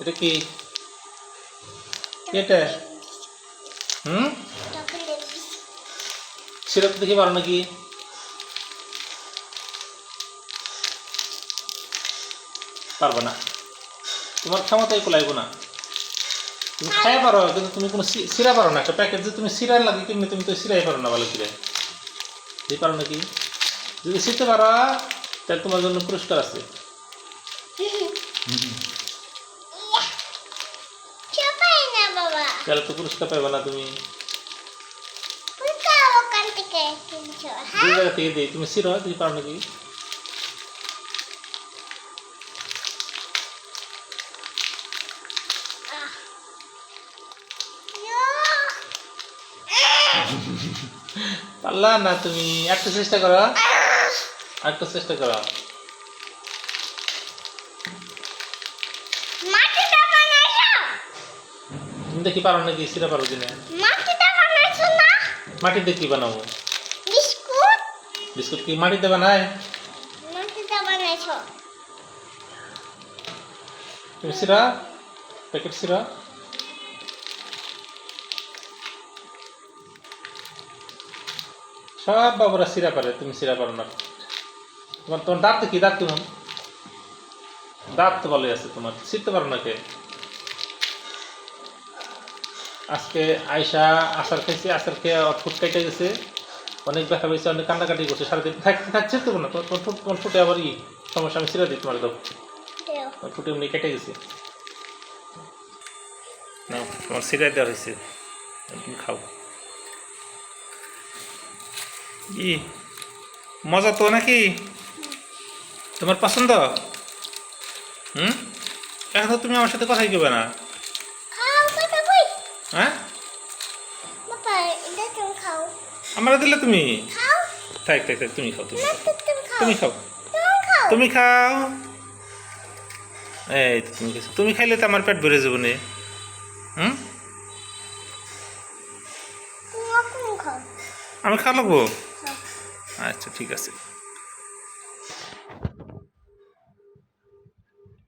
এটা কি? এটা? হুম? সিরাপ দেখি পারো নাকি? পারব না। তোমার ক্ষমতাই কোলাইবো না। তুমি খাই পারো, কিন্তু তুমি কোনো সিরা পারো না। একটা প্যাকেট যে তুমি সিরা লাগে কেমনি তুমি তো সিরাই পারো না ভালো করে। এই পারো নাকি? যদি শিখতে পারো, তাহলে তোমার জন্য পুরস্কার আছে। তাহলে তো পুরস্কার পাবে না তুমি। কিনছো দুই হ্যাঁ। জায়গা থেকে দিই তুমি সিরা তুমি পারো নাকি? পারলা না তুমি একটা চেষ্টা করো। একটা চেষ্টা করো। তুমি দেখি পারো নাকি? সিরা পারো কিনা? মাটিটা বানাইছো না? মাটিতে কি বানাবো? বিস্কুট? বিস্কুট কি মাটিতে বানায়? মাটিটা বানাইছো। তুমি সিরা? প্যাকেট সিরা? সব বাবুরা সিরা পারে তুমি সিরা পারো না। তোমার তোমার দাঁত কি দাঁত কেমন দাঁত ভালোই আছে তোমার। শিখতে পারো না কে? আজকে আয়সা আসার খেয়েছে আসার খেয়ে ফুট কেটে গেছে। অনেক ব্যথা পেয়েছে অনেক কান্নাকাটি করছে সারাদিন থাকতে থাকছে তো না তোমার ফুটে আবার ই? সমস্যা আমি দিই তোমার দাও। ফুটে এমনি কেটে গেছে। না তোমার সিরাই দেওয়া হয়েছে। তুমি খাও। ই মজা তো নাকি? তোমার পছন্দ? হুম? এখন তুমি আমার সাথে কথাই কেবে না। হ্যাঁ? আমার দিলে তুমি? থাক থাক থাক তুমি খাও তুমি তুমি খাও। তুমি খাও। তুমি তুমি খাও। এই তো তুমি খাইছো। তুমি খাইলে তো আমার পেট ভরে যাব নে। হুম? আমি খাওয়া লাগবো? আচ্ছা ঠিক আছে।